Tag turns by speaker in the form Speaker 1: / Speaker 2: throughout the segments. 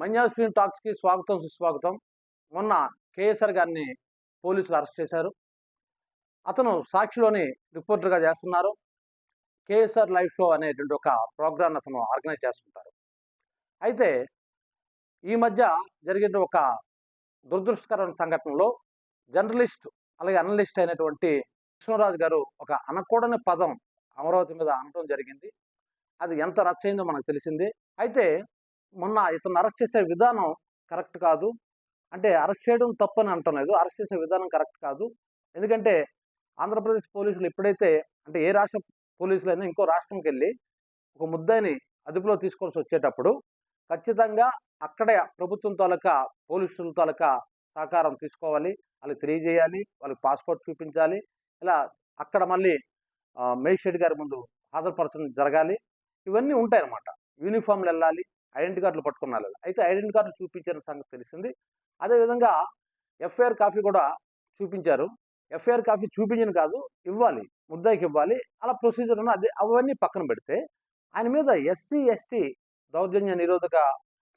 Speaker 1: మంజాల screen టాక్స్కి స్వాగతం సుస్వాగతం. మొన్న కేఎస్ఆర్ గారిని పోలీసులు అరెస్ట్ చేశారు. అతను సాక్షిలోని రిపోర్టర్గా చేస్తున్నారు. కేఎస్ఆర్ లైవ్ షో అనేటువంటి ఒక ప్రోగ్రామ్ అతను ఆర్గనైజ్ చేస్తుంటారు. అయితే ఈ మధ్య జరిగిన ఒక దురదృష్టకరమైన సంఘటనలో జర్నలిస్ట్ అలాగే అనలిస్ట్ అయినటువంటి కృష్ణరాజు గారు ఒక అనకూడని పదం అమరావతి మీద అనడం జరిగింది. అది ఎంత రచ్చ అయిందో మనకు తెలిసింది. అయితే మొన్న ఇతను అరెస్ట్ చేసే విధానం కరెక్ట్ కాదు. అంటే అరెస్ట్ చేయడం తప్పని అంటలేదు అరెస్ట్ చేసే విధానం కరెక్ట్ కాదు. ఎందుకంటే ఆంధ్రప్రదేశ్ పోలీసులు ఎప్పుడైతే అంటే ఏ రాష్ట్ర పోలీసులైనా ఇంకో రాష్ట్రంకి వెళ్ళి ఒక ముద్దాయిని అదుపులో తీసుకోవాల్సి వచ్చేటప్పుడు ఖచ్చితంగా అక్కడే ప్రభుత్వం తాలూకా పోలీసుల తాలూకా సహకారం తీసుకోవాలి. వాళ్ళకి తెలియజేయాలి. వాళ్ళకి పాస్పోర్ట్ చూపించాలి. ఇలా అక్కడ మళ్ళీ మేజిస్ట్రేట్ గారి ముందు హాజరుపరచడం జరగాలి. ఇవన్నీ ఉంటాయన్నమాట. యూనిఫామ్లు వెళ్ళాలి. ఐడెంటి కార్డులు పట్టుకున్నారు అయితే ఐడెంటి కార్డులు చూపించిన సంగతి తెలిసింది. అదేవిధంగా ఎఫ్ఐఆర్ కాపీ కూడా చూపించారు. ఎఫ్ఐఆర్ కాపీ చూపించిన కాదు ఇవ్వాలి ముద్దాయికి ఇవ్వాలి. అలా ప్రొసీజర్ ఉన్న అది అవన్నీ పక్కన పెడితే ఆయన మీద ఎస్సీ ఎస్టీ దౌర్జన్య నిరోధక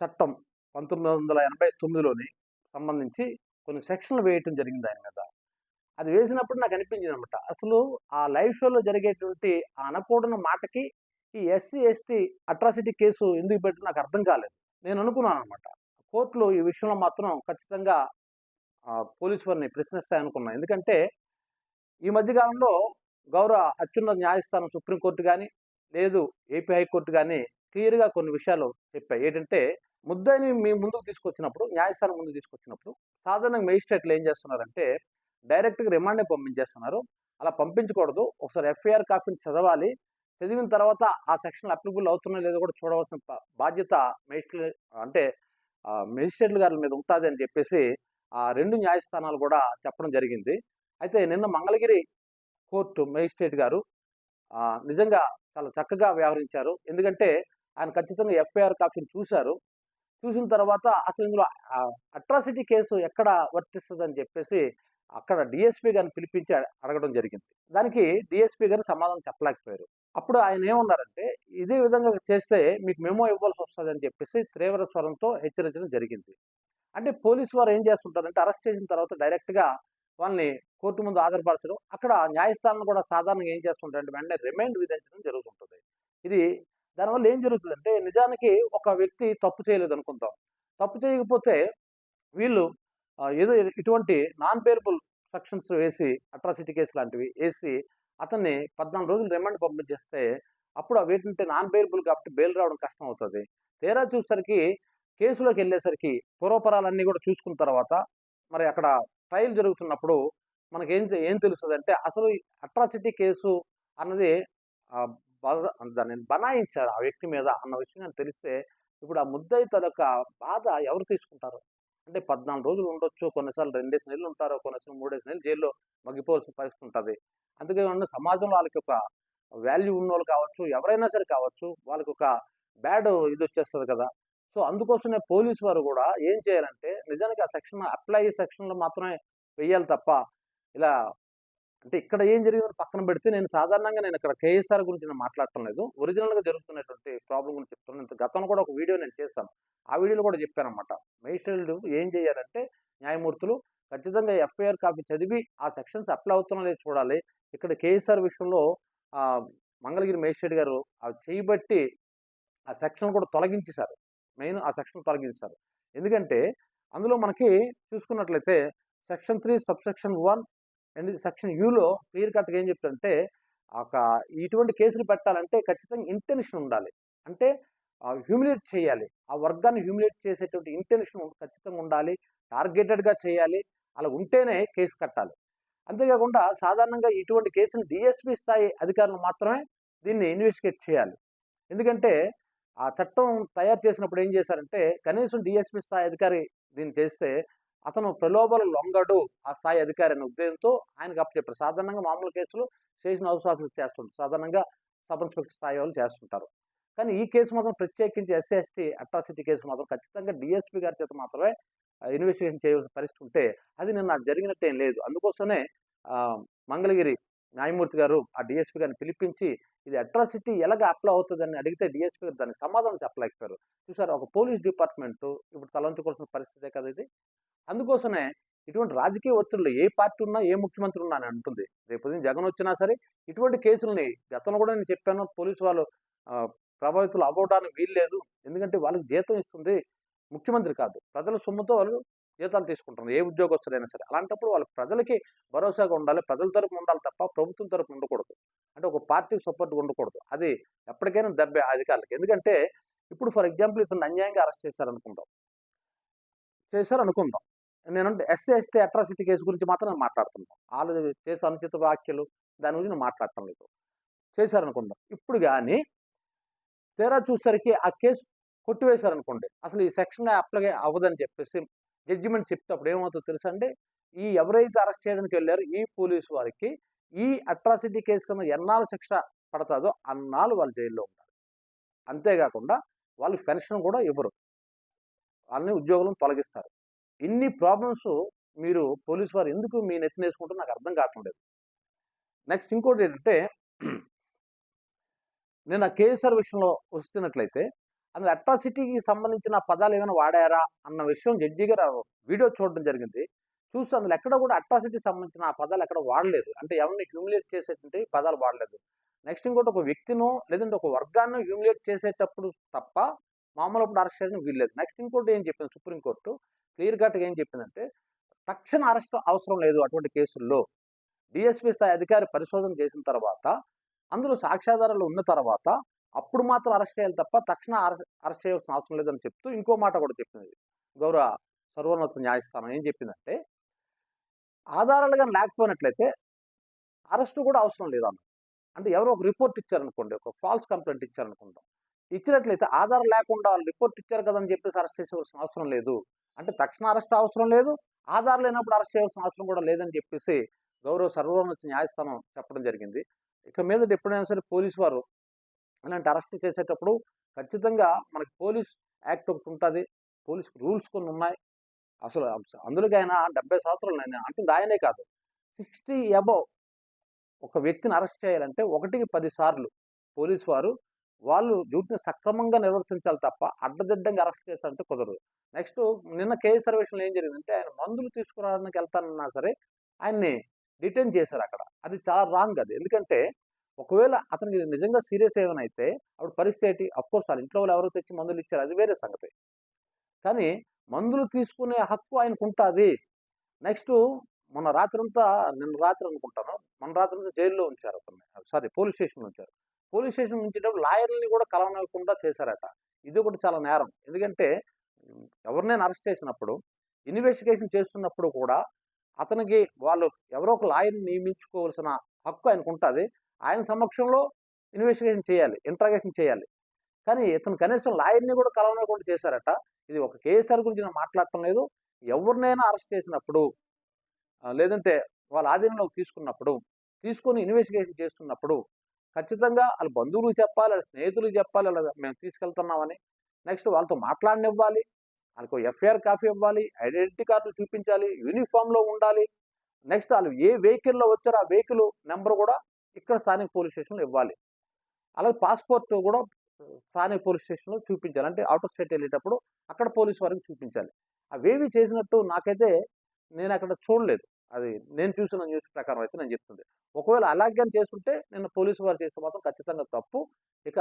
Speaker 1: చట్టం పంతొమ్మిది వందల ఎనభై తొమ్మిదిలోని సంబంధించి కొన్ని సెక్షన్లు వేయటం జరిగింది ఆయన మీద. అది వేసినప్పుడు నాకు అనిపించింది అనమాట అసలు ఆ లైవ్ షోలో జరిగేటువంటి ఆ అనకూడని మాటకి ఈ ఎస్సీ ఎస్టీ అట్రాసిటీ కేసు ఎందుకు పెట్టి నాకు అర్థం కాలేదు. నేను అనుకున్నాను అనమాట కోర్టులు ఈ విషయంలో మాత్రం ఖచ్చితంగా పోలీసు వారిని ప్రశ్నిస్తాయి అనుకున్నాను ఎందుకంటే ఈ మధ్యకాలంలో గౌరవ అత్యున్నత న్యాయస్థానం సుప్రీంకోర్టు కానీ లేదు ఏపీ హైకోర్టు కానీ క్లియర్గా కొన్ని విషయాలు చెప్పాయి. ఏంటంటే ముద్దాయిని మీ ముందుకు తీసుకొచ్చినప్పుడు న్యాయస్థానం ముందుకు తీసుకొచ్చినప్పుడు సాధారణంగా మెజిస్ట్రేట్లు ఏం చేస్తున్నారంటే డైరెక్ట్గా రిమాండ్ని పంపించేస్తున్నారు. అలా పంపించకూడదు. ఒకసారి ఎఫ్ఐఆర్ కాఫీని చదవాలి. చదివిన తర్వాత ఆ సెక్షన్ అప్లికబుల్ అవుతున్నా లేదో కూడా చూడవలసిన బాధ్యత మేజిస్ట్రేట్ అంటే మేజిస్ట్రేట్ల గారి మీద ఉంటుంది అని చెప్పేసి ఆ రెండు న్యాయస్థానాలు కూడా చెప్పడం జరిగింది. అయితే నిన్న మంగళగిరి కోర్టు మేజిస్ట్రేట్ గారు నిజంగా చాలా చక్కగా వ్యవహరించారు. ఎందుకంటే ఆయన ఖచ్చితంగా ఎఫ్ఐఆర్ కాఫీని చూశారు. చూసిన తర్వాత అసలు ఇందులో అట్రాసిటీ కేసు ఎక్కడ వర్తిస్తుంది అని చెప్పేసి అక్కడ డిఎస్పీ గారిని పిలిపించి అడగడం జరిగింది. దానికి డిఎస్పీ గారు సమాధానం చెప్పలేకపోయారు. అప్పుడు ఆయన ఏమన్నారంటే ఇదే విధంగా చేస్తే మీకు మెమో ఇవ్వాల్సి వస్తుంది అని చెప్పేసి తీవ్ర స్వరంతో హెచ్చరించడం జరిగింది. అంటే పోలీసు వారు ఏం చేస్తుంటారంటే అరెస్ట్ చేసిన తర్వాత డైరెక్ట్గా వాళ్ళని కోర్టు ముందు ఆధారపరచడం అక్కడ న్యాయస్థానం కూడా సాధారణంగా ఏం చేస్తుంటారంటే వెంటనే రిమైండ్ విధించడం జరుగుతుంటుంది. ఇది దానివల్ల ఏం జరుగుతుందంటే నిజానికి ఒక వ్యక్తి తప్పు చేయలేదు అనుకుంటాం తప్పు చేయకపోతే వీళ్ళు ఏదో ఇటువంటి నాన్ పేరబుల్ సెక్షన్స్ వేసి అట్రాసిటీ కేసు లాంటివి వేసి అతన్ని పద్నాలుగు రోజులు రిమాండ్ పంపించేస్తే అప్పుడు వీటింటే నాన్ బెయిలబుల్ కాబట్టి బెయిల్ రావడం కష్టం అవుతుంది తీరా చూసేసరికి కేసులోకి వెళ్ళేసరికి పూర్వపరాలన్నీ కూడా చూసుకున్న తర్వాత మరి అక్కడ ట్రయల్ జరుగుతున్నప్పుడు మనకి ఏం ఏం తెలుస్తుంది అంటే అసలు అట్రాసిటీ కేసు అన్నది దాన్ని బనాయించారు ఆ వ్యక్తి మీద అన్న విషయం తెలిస్తే ఇప్పుడు ఆ ముద్దయి యొక్క బాధ ఎవరు తీసుకుంటారు? అంటే పద్నాలుగు రోజులు ఉండొచ్చు. కొన్నిసార్లు రెండేసి నెలలు ఉంటారు. కొన్నిసార్లు మూడేసి నెలలు జైల్లో మగ్గిపోవాల్సిన పరిస్థితి ఉంటుంది. అందుకే సమాజంలో వాళ్ళకి ఒక వాల్యూ ఉన్న వాళ్ళు కావచ్చు ఎవరైనా సరే కావచ్చు వాళ్ళకి ఒక బ్యాడ్ ఇది వచ్చేస్తుంది కదా. సో అందుకోసమే పోలీసు వారు కూడా ఏం చేయాలంటే నిజానికి ఆ సెక్షన్ అప్లై సెక్షన్లో మాత్రమే వెయ్యాలి తప్ప ఇలా అంటే ఇక్కడ ఏం జరిగిందని పక్కన పెడితే నేను సాధారణంగా నేను ఇక్కడ కేఎస్ఆర్ గురించి నేను మాట్లాడటం లేదు. ఒరిజినల్గా జరుగుతున్నటువంటి ప్రాబ్లం గురించి చెప్తున్నాను. గతంలో కూడా ఒక వీడియో నేను చేశాను. ఆ వీడియోలో కూడా చెప్పాను అనమాట మేజిస్ట్రేట్లు ఏం చేయాలంటే న్యాయమూర్తులు ఖచ్చితంగా ఎఫ్ఐఆర్ కాపీ చదివి ఆ సెక్షన్స్ అప్లై అవుతున్నా చూడాలి. ఇక్కడ కేఎస్ఆర్ విషయంలో మంగళగిరి మేజిస్ట్రేట్ గారు అవి చేయబట్టి ఆ సెక్షన్ కూడా తొలగించేశారు. మెయిన్ ఆ సెక్షన్ తొలగించారు ఎందుకంటే అందులో మనకి చూసుకున్నట్లయితే section three subsection one and section యూలో clear కట్గా ఏం చెప్తుంటే ఒక ఇటువంటి కేసులు పెట్టాలంటే ఖచ్చితంగా ఇంటెన్షన్ ఉండాలి. అంటే హ్యూమిలేట్ చేయాలి. ఆ వర్గాన్ని హ్యూమిలేట్ చేసేటువంటి ఇంటెన్షన్ ఖచ్చితంగా ఉండాలి. టార్గెటెడ్గా చేయాలి. అలా ఉంటేనే కేసు కట్టాలి. అంతేకాకుండా సాధారణంగా ఇటువంటి కేసును డిఎస్పీ స్థాయి అధికారులు మాత్రమే దీన్ని ఇన్వెస్టిగేట్ చేయాలి. ఎందుకంటే ఆ చట్టం తయారు చేసినప్పుడు ఏం చేశారంటే కనీసం డిఎస్పీ స్థాయి అధికారి దీన్ని చేస్తే అతను ప్రలోభాలు లొంగడు ఆ స్థాయి అధికారి అనే ఉద్దేశంతో ఆయనకు అప్పచెప్పారు సాధారణంగా మామూలు కేసులు స్టేషన్ హౌస్ ఆఫీసర్ చేస్తుంటారు. సాధారణంగా సబ్ ఇన్స్పెక్టర్ స్థాయి వాళ్ళు చేస్తుంటారు. కానీ ఈ కేసు మాత్రం ప్రత్యేకించి ఎస్సీ ఎస్టీ అట్రాసిటీ కేసు మాత్రం ఖచ్చితంగా డిఎస్పీ గారి చేత మాత్రమే ఇన్వెస్టిగేషన్ చేయవలసిన పరిస్థితి ఉంటే అది నిన్న జరిగినట్టు ఏం లేదు. అందుకోసమే మంగళగిరి న్యాయమూర్తి గారు ఆ డిఎస్పీ గారిని పిలిపించి ఇది అట్రాసిటీ ఎలాగ అప్లై అవుతుందని అడిగితే డిఎస్పీ గారు దానికి సమాధానం చెప్పలేకపోయారు. చూసారు ఒక పోలీస్ డిపార్ట్మెంట్ ఇప్పుడు తలంచుకోవాల్సిన పరిస్థితే కదా ఇది? అందుకోసమే ఇటువంటి రాజకీయ ఒత్తిళ్ళు ఏ పార్టీ ఉన్నా ఏ ముఖ్యమంత్రి ఉన్నా అని అంటుంది. రేపు జగన్ వచ్చినా సరే ఇటువంటి కేసుల్ని గతంలో కూడా నేను చెప్పాను పోలీసు వాళ్ళు ప్రభావితులు అవ్వడానికి వీలు లేదు. ఎందుకంటే వాళ్ళకి జీతం ఇస్తుంది. ముఖ్యమంత్రి కాదు. ప్రజల సొమ్ముతో వాళ్ళు జీతాలు తీసుకుంటున్నారు. ఏ ఉద్యోగస్తులైనా సరే. అలాంటప్పుడు వాళ్ళ ప్రజలకి భరోసాగా ఉండాలి. ప్రజల తరపున ఉండాలి తప్ప ప్రభుత్వం తరపున ఉండకూడదు. అంటే ఒక పార్టీకి సపోర్ట్గా ఉండకూడదు. అది ఎప్పటికైనా దెబ్బే అధికారులకు. ఎందుకంటే ఇప్పుడు ఫర్ ఎగ్జాంపుల్ ఇతను అన్యాయంగా అరెస్ట్ చేశారనుకుందాం. చేశారు నేను ఎస్సీ ఎస్టీ అట్రాసిటీ కేసు గురించి మాత్రం నేను మాట్లాడుతున్నాను వాళ్ళు చేసే అనుచిత వ్యాఖ్యలు దాని గురించి నేను మాట్లాడటం లేదు చేశారనుకుందాం ఇప్పుడు కానీ తీరా చూసరికి ఆ కేసు కొట్టివేశారనుకోండి. అసలు ఈ సెక్షన్ అప్లై అవ్వదని చెప్పేసి జడ్జిమెంట్ చెప్తే అప్పుడు ఏమవుతుందో తెలుసా అండి? ఈ ఎవరైతే అరెస్ట్ చేయడానికి వెళ్ళారో ఈ పోలీసు వారికి ఈ అట్రాసిటీ కేసు కింద ఎన్నాళ్ళు శిక్ష పడతాదో అన్నాళ్ళు వాళ్ళు జైల్లో ఉంటారు అంతేకాకుండా వాళ్ళు పెన్షన్ కూడా ఇవ్వరు. అన్ని ఉద్యోగులను తొలగిస్తారు. ఇన్ని ప్రాబ్లమ్స్ మీరు పోలీసు వారు ఎందుకు మీ నెత్తిన వేసుకుంటారో నాకు అర్థం కావట్లేదు. నెక్స్ట్ ఇంకోటి ఏంటంటే నేను ఆ కేసీఆర్ విషయంలో వస్తున్నట్లయితే అందులో అట్రాసిటీకి సంబంధించిన పదాలు ఏమైనా వాడారా అన్న విషయం జడ్జి గారు వీడియో చూడడం జరిగింది. చూస్తే అందులో ఎక్కడ కూడా అట్రాసిటీకి సంబంధించిన ఆ పదాలు ఎక్కడ వాడలేదు. అంటే ఎవరిని హ్యూమిలేట్ చేసేటువంటి పదాలు వాడలేదు. నెక్స్ట్ ఇంకోటి ఒక వ్యక్తినో లేదంటే ఒక వర్గాన్ని హ్యూమిలేట్ చేసేటప్పుడు తప్ప మామూలు అప్పుడు అరెస్ట్ చేయడం వీల్లేదు. నెక్స్ట్ ఇంకోటి ఏం చెప్పింది సుప్రీంకోర్టు? క్లియర్ కట్గా ఏం చెప్పిందంటే తక్షణ అరెస్ట్ అవసరం లేదు అటువంటి కేసుల్లో. డిఎస్పీ స్థాయి అధికారి పరిశోధన చేసిన తర్వాత అందులో సాక్ష్యాధారాలు ఉన్న తర్వాత అప్పుడు మాత్రం అరెస్ట్ చేయాలి తప్ప తక్షణ అరెస్ట్ అరెస్ట్ చేయాల్సిన అవసరం లేదని చెప్తూ ఇంకో మాట కూడా చెప్పింది. గౌరవ సర్వోన్నత న్యాయస్థానం ఏం చెప్పిందంటే ఆధారాలు కానీ లేకపోయినట్లయితే అరెస్ట్ కూడా అవసరం లేదన్న అంటే ఎవరో ఒక రిపోర్ట్ ఇచ్చారనుకోండి ఒక ఫాల్స్ కంప్లైంట్ ఇచ్చారనుకుంటాం. ఇచ్చినట్లయితే ఆధారం లేకుండా రిపోర్ట్ ఇచ్చారు కదని చెప్పేసి అరెస్ట్ చేసేవలసిన అవసరం లేదు. అంటే తక్షణ అరెస్ట్ అవసరం లేదు. ఆధారం లేనప్పుడు అరెస్ట్ చేయాల్సిన అవసరం కూడా లేదని చెప్పేసి గౌరవ సర్వోన్నత న్యాయస్థానం చెప్పడం జరిగింది. ఇక మీద ఎప్పుడైనా సరే పోలీసు వారు ఇలాంటి అరెస్ట్ చేసేటప్పుడు ఖచ్చితంగా మనకి పోలీస్ యాక్ట్ ఒకటి ఉంటుంది. పోలీస్ రూల్స్ కొన్ని ఉన్నాయి. అసలు అందులోకి ఆయన డెబ్బై సంవత్సరాలు నేను అంటుంది ఆయనే కాదు. సిక్స్టీ అబవ్ ఒక వ్యక్తిని అరెస్ట్ చేయాలంటే ఒకటికి పది సార్లు పోలీసు వారు వాళ్ళు డ్యూటీని సక్రమంగా నిర్వర్తించాలి తప్ప అడ్డదిడ్డంగా అరెస్ట్ చేస్తారంటే కుదరదు. నెక్స్ట్ నిన్న కేఎస్ సర్వేషన్లో ఏం జరిగిందంటే ఆయన మందులు తీసుకురావడానికి వెళ్తానన్నా సరే ఆయన్ని డిటైన్ చేశారు అక్కడ. అది చాలా రాంగ్ అది. ఎందుకంటే ఒకవేళ అతనికి నిజంగా సీరియస్ ఏమైనా అయితే అప్పుడు పరిస్థితి ఏంటి? అఫ్కోర్స్ వాళ్ళ ఇంట్లో వాళ్ళు ఎవరో తెచ్చి మందులు ఇచ్చారు. అది వేరే సంగతి. కానీ మందులు తీసుకునే హక్కు ఆయనకు ఉంటుంది నెక్స్ట్ మొన్న రాత్రంతా నిన్న రాత్రి అనుకుంటాను మొన్న రాత్రి అంతా జైల్లో ఉంచారు అతన్ని. సారీ పోలీస్ స్టేషన్లో ఉంచారు. పోలీస్ స్టేషన్ ఉంచేటప్పుడు లాయర్ని కూడా కలవనకుండా చేశారట. ఇది ఒకటి చాలా నేరం. ఎందుకంటే ఎవరినైనా అరెస్ట్ చేసినప్పుడు ఇన్వెస్టిగేషన్ చేస్తున్నప్పుడు కూడా అతనికి వాళ్ళు ఎవరో ఒక లాయర్ని నియమించుకోవాల్సిన హక్కు ఆయనకు ఉంటుంది. ఆయన సమక్షంలో ఇన్వెస్టిగేషన్ చేయాలి ఇంట్రాగేషన్ చేయాలి. కానీ ఇతను కనీసం లాయర్ని కూడా కలవనకుండా చేశారట. ఇది ఒక కేసీఆర్ గురించి నేను మాట్లాడటం లేదు. ఎవరినైనా అరెస్ట్ చేసినప్పుడు లేదంటే వాళ్ళ ఆధీనంలోకి తీసుకున్నప్పుడు తీసుకొని ఇన్వెస్టిగేషన్ చేస్తున్నప్పుడు ఖచ్చితంగా వాళ్ళ బంధువులు చెప్పాలి వాళ్ళ స్నేహితులు చెప్పాలి వాళ్ళ మేము తీసుకెళ్తున్నామని. నెక్స్ట్ వాళ్ళతో మాట్లాడనివ్వాలి. వాళ్ళకు ఎఫ్ఐఆర్ కాపీ ఇవ్వాలి ఐడెంటిటీ కార్డులు చూపించాలి యూనిఫామ్లో ఉండాలి. నెక్స్ట్ వాళ్ళు ఏ వెహికల్లో వచ్చారో ఆ వెహికల్ నెంబర్ కూడా ఇక్కడ స్థానిక పోలీస్ స్టేషన్లో ఇవ్వాలి. అలాగే పాస్పోర్ట్ కూడా స్థానిక పోలీస్ స్టేషన్లో చూపించాలి. అంటే అవుట్ ఆఫ్ స్టేట్ వెళ్ళేటప్పుడు అక్కడ పోలీస్ వారికి చూపించాలి. అవేవి చేసినట్టు నాకైతే నేను అక్కడ చూడలేదు. అది నేను చూసిన న్యూస్ ప్రకారం అయితే నేను చెప్తుంది. ఒకవేళ అలాగే చేస్తుంటే నేను పోలీసు వారు చేస్తే మాత్రం ఖచ్చితంగా తప్పు. ఇక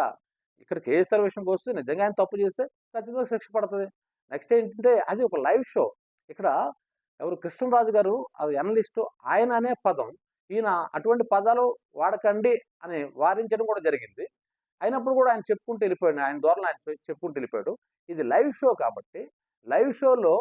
Speaker 1: ఇక్కడ కేఎస్ఆర్ విషయంకి వస్తే నిజంగా ఆయన తప్పు చేస్తే ఖచ్చితంగా శిక్ష పడుతుంది. నెక్స్ట్ ఏంటంటే అది ఒక లైవ్ షో. ఇక్కడ ఎవరు కృష్ణరాజు గారు అది అనలిస్టు ఆయన అనే పదం ఈయన అటువంటి పదాలు వాడకండి అని వారించడం కూడా జరిగింది. అయినప్పుడు కూడా ఆయన చెప్పుకుంటూ వెళ్ళిపోయాడు. ఆయన ద్వారా ఆయన చెప్పుకుంటూ వెళ్ళిపోయాడు. ఇది లైవ్ షో కాబట్టి లైవ్ షోలో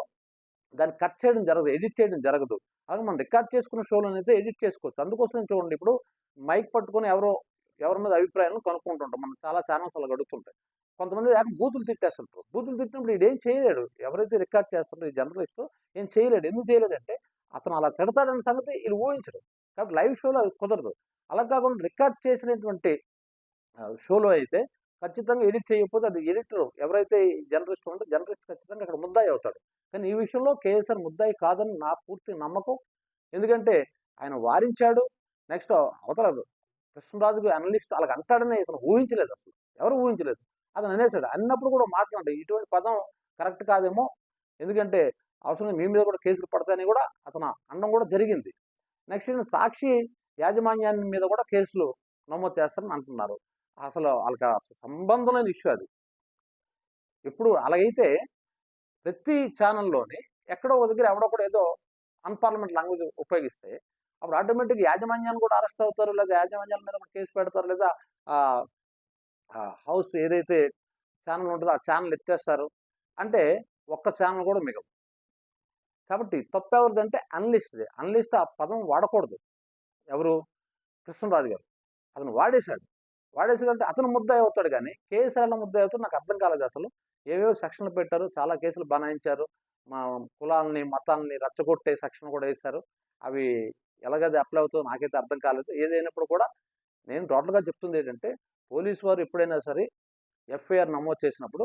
Speaker 1: దాన్ని కట్ చేయడం జరగదు ఎడిట్ చేయడం జరగదు. అది మనం రికార్డ్ చేసుకున్న షోలను అయితే ఎడిట్ చేసుకోవచ్చు. అందుకోసం చూడండి ఇప్పుడు మైక్ పట్టుకొని ఎవరో ఎవరి మీద అభిప్రాయాలను కనుక్కుంటుంటాం. మనం చాలా ఛానల్స్ అలా గడుగుతుంటాయి కొంతమంది ఏక బూతులు తిట్టేస్తుంటారు. బూతులు తిట్టినప్పుడు ఇదేం చేయలేడు. ఎవరైతే రికార్డ్ చేస్తుంటారు ఈ జర్నలిస్ట్ ఏం చేయలేడు. ఎందుకు చేయలేదంటే అతను అలా తిడతాడన్న సంగతి వీళ్ళు ఊహించడు. కాబట్టి లైవ్ షోలో అది కుదరదు. అలా కాకుండా రికార్డ్ చేసినటువంటి షోలో అయితే ఖచ్చితంగా ఎడిట్ చేయకపోతే అది ఎడిటర్. ఎవరైతే జర్నలిస్ట్ ఉంటే జర్నలిస్ట్ ఖచ్చితంగా అక్కడ ముద్దాయి అవుతాడు. కానీ ఈ విషయంలో కేఎస్ఆర్ ముద్దాయి కాదని నా పూర్తి నమ్మకం. ఎందుకంటే ఆయన వారించాడు. నెక్స్ట్ అవతల కృష్ణరాజుకు అనలిస్ట్ అలాగ అంటాడని ఇతను ఊహించలేదు అసలు. ఎవరు ఊహించలేదు. అతను అనేసాడు. అన్నప్పుడు కూడా మాట్లాడు ఇటువంటి పదం కరెక్ట్ కాదేమో. ఎందుకంటే అవసరం మీ మీద కూడా కేసులు పడతాయని కూడా అతను అనడం కూడా జరిగింది. నెక్స్ట్ సాక్షి యాజమాన్యాన్ని మీద కూడా కేసులు నమోదు చేస్తారని అంటున్నారు. అసలు వాళ్ళకి సంబంధం లేని ఇష్యూ అది. ఇప్పుడు అలాగైతే ప్రతి ఛానల్లోని ఎక్కడో ఒక దగ్గర ఎవడో కూడా ఏదో అన్పార్లమెంట్ లాంగ్వేజ్ ఉపయోగిస్తే అప్పుడు ఆటోమేటిక్ యాజమాన్యాన్ని కూడా అరెస్ట్ అవుతారు లేదా యాజమాన్యాల మీద కూడా కేసు పెడతారు లేదా హౌస్ ఏదైతే ఛానల్ ఉంటుందో ఆ ఛానల్ ఎత్తేస్తారు. అంటే ఒక్క ఛానల్ కూడా మిగవు కాబట్టి తప్పు ఎవరిదంటే అన్లిస్ట్ది. అన్లిస్ట్ ఆ పదం వాడకూడదు. ఎవరు? కృష్ణరాజు గారు. అతను వాడేశాడు. వాడేశాడు అంటే అతను ముద్ద అవుతాడు కానీ కేసీఆర్ల ముద్ద అవుతాడు నాకు అర్థం కాలేదు అసలు. ఏవేవో సెక్షన్లు పెట్టారు చాలా కేసులు బనాయించారు. మా కులాలని మతాలని రచ్చగొట్టే సెక్షన్ కూడా వేశారు. అవి ఎలాగది అప్లై అవుతుందో నాకైతే అర్థం కాలేదు. ఏదైనప్పుడు కూడా నేను టోటల్గా చెప్తుంది ఏంటంటే పోలీసు వారు ఎప్పుడైనా సరే ఎఫ్ఐఆర్ నమోదు చేసినప్పుడు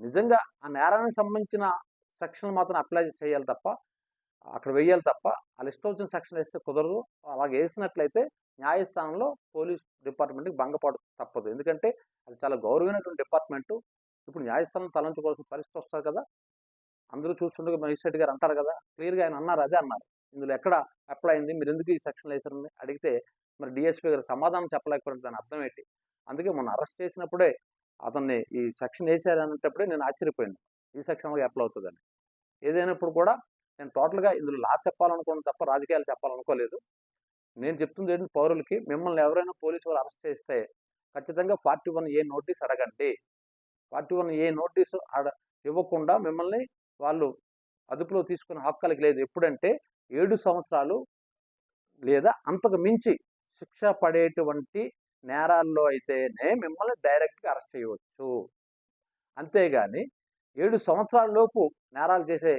Speaker 1: నిజంగా ఆ నేరానికి సంబంధించిన సెక్షన్ మాత్రం అప్లై చేయాలి తప్ప అక్కడ వెయ్యాలి తప్ప వాళ్ళు ఇష్టం వచ్చిన సెక్షన్ వేస్తే కుదరదు. అలాగే వేసినట్లయితే న్యాయస్థానంలో పోలీస్ డిపార్ట్మెంట్కి భంగపడు తప్పదు. ఎందుకంటే అది చాలా గౌరవమైనటువంటి డిపార్ట్మెంటు. ఇప్పుడు న్యాయస్థానం తలంచుకోవాల్సిన పరిస్థితి వస్తుంది కదా. అందరూ చూస్తుండగా మెజిస్ట్రేట్ గారు అంటారు కదా క్లియర్గా ఆయన అన్నారు అదే అన్నారు. ఇందులో ఎక్కడ అప్లై అయింది మీరు ఎందుకు ఈ సెక్షన్లో వేసారని అడిగితే మరి డిఎస్పీ గారు సమాధానం చెప్పలేకపోయినా దాని అర్థం ఏంటి? అందుకే మొన్న అరెస్ట్ చేసినప్పుడే అతన్ని ఈ సెక్షన్ వేసారనేటప్పుడే నేను ఆశ్చర్యపోయాను. ఈ సెక్షన్లో అప్లై అవుతుందని. ఏదైనప్పుడు కూడా నేను టోటల్గా ఇందులో లా చెప్పాలనుకోవడం తప్ప రాజకీయాలు చెప్పాలనుకోలేదు. నేను చెప్తుంది ఏంటంటే పౌరులకి మిమ్మల్ని ఎవరైనా పోలీసు వాళ్ళు అరెస్ట్ చేస్తే ఖచ్చితంగా ఫార్టీ వన్ ఏ నోటీస్ అడగండి. ఫార్టీ వన్ ఏ నోటీసు అడ ఇవ్వకుండా మిమ్మల్ని వాళ్ళు అదుపులో తీసుకునే హక్కులకి లేదు. ఎప్పుడంటే ఏడు సంవత్సరాలు లేదా అంతకు మించి శిక్ష పడేటువంటి నేరాల్లో అయితేనే మిమ్మల్ని డైరెక్ట్గా అరెస్ట్ చేయవచ్చు. అంతేగాని ఏడు సంవత్సరాల లోపు నేరాలు చేసే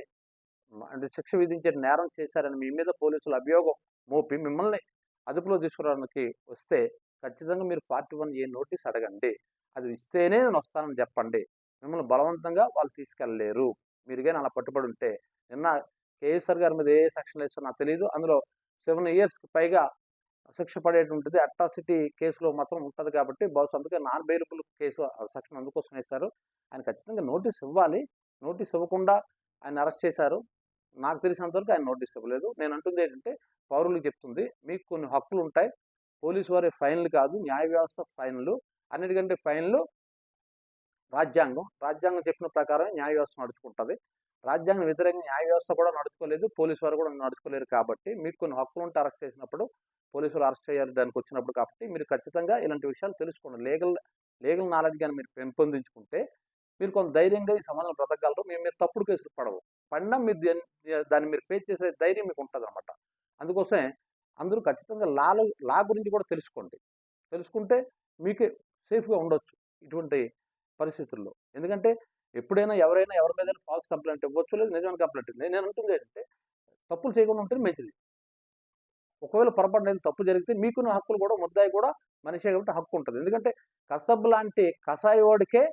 Speaker 1: అంటే శిక్ష విధించే నేరం చేశారని మీ మీద పోలీసులు అభియోగం మోపి మిమ్మల్ని అదుపులో తీసుకురావడానికి వస్తే ఖచ్చితంగా మీరు ఫార్టీ వన్ ఏ నోటీస్ అడగండి. అది ఇస్తేనే నేను వస్తానని చెప్పండి. మిమ్మల్ని బలవంతంగా వాళ్ళు తీసుకెళ్ళలేరు మీరు కానీ అలా పట్టుబడి ఉంటే నిన్న కేఎస్ఆర్ గారి మీద ఏ సెక్షన్ వేస్తారో నాకు తెలియదు అందులో సెవెన్ ఇయర్స్కి పైగా శిక్ష పడేటువంటిది అట్రాసిటీ కేసులో మాత్రం ఉంటుంది కాబట్టి బహుశా అందుకే నాన్ బెయిలబుల్ కేసు సెక్షన్ అందుకోసం వేశారు. ఆయన ఖచ్చితంగా నోటీస్ ఇవ్వాలి. నోటీస్ ఇవ్వకుండా ఆయన అరెస్ట్ చేశారు. నాకు తెలిసినంతవరకు ఆయన నోటీస్ ఇవ్వలేదు. నేను అంటుంది ఏంటంటే పౌరులకు చెప్తుంది మీకు కొన్ని హక్కులు ఉంటాయి. పోలీసు వారి ఫైన్లు కాదు న్యాయ వ్యవస్థ ఫైన్లు. అన్నిటికంటే ఫైన్లు రాజ్యాంగం. రాజ్యాంగం చెప్పిన ప్రకారం న్యాయ వ్యవస్థ నడుచుకుంటుంది. రాజ్యాంగం వ్యతిరేకంగా న్యాయ వ్యవస్థ కూడా నడుచుకోలేదు. పోలీసు వారు కూడా నడుచుకోలేరు కాబట్టి మీకు కొన్ని హక్కులు ఉంటే అరెస్ట్ చేసినప్పుడు పోలీసులు అరెస్ట్ చేయాలి దానికి వచ్చినప్పుడు కాబట్టి మీరు ఖచ్చితంగా ఇలాంటి విషయాలు తెలుసుకోండి. లీగల్ లీగల్ నాలెడ్జ్ కానీ మీరు పెంపొందించుకుంటే మీరు కొంత ధైర్యంగా ఈ సమాజంలో బ్రతకగలరు మేము మీరు తప్పుడు కేసులు పడవు. పడినా మీరు దాన్ని మీరు ఫేస్ చేసే ధైర్యం మీకు ఉంటుంది అనమాట అందుకోసమే అందరూ ఖచ్చితంగా లాలో లా గురించి కూడా తెలుసుకోండి. తెలుసుకుంటే మీకే సేఫ్గా ఉండొచ్చు ఇటువంటి పరిస్థితుల్లో. ఎందుకంటే ఎప్పుడైనా ఎవరైనా ఎవరి మీద ఫాల్స్ కంప్లైంట్ ఇవ్వచ్చు లేదు నిజమైన కంప్లైంట్ నేను అంటుంది ఏంటంటే తప్పులు చేయకుండా ఉంటే మంచిది. ఒకవేళ పొరపాటు నేను తప్పు జరిగితే మీకున్న హక్కులు కూడా ముద్దాయి కూడా మనిషి కాబట్టి హక్కు ఉంటుంది. ఎందుకంటే కసబ్ లాంటి కసాయోడికే వాడికే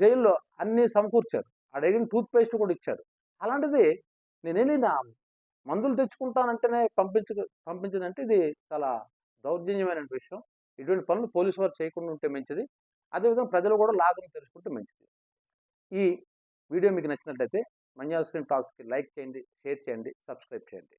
Speaker 1: జైల్లో అన్నీ సమకూర్చారు. అడిగిన టూత్ పేస్ట్ కూడా ఇచ్చారు. అలాంటిది నేనేమి నా మందులు తెచ్చుకుంటానంటేనే పంపించ పంపించిందంటే ఇది చాలా దౌర్జన్యమైన విషయం. ఇటువంటి పనులు పోలీసు వారు చేయకుండా ఉంటే మంచిది. అదేవిధంగా ప్రజలు కూడా లాభం తెలుసుకుంటే మంచిది. ఈ వీడియో మీకు నచ్చినట్లయితే మంజాల్ స్క్రీన్ టాక్స్కి లైక్ చేయండి షేర్ చేయండి సబ్స్క్రైబ్ చేయండి.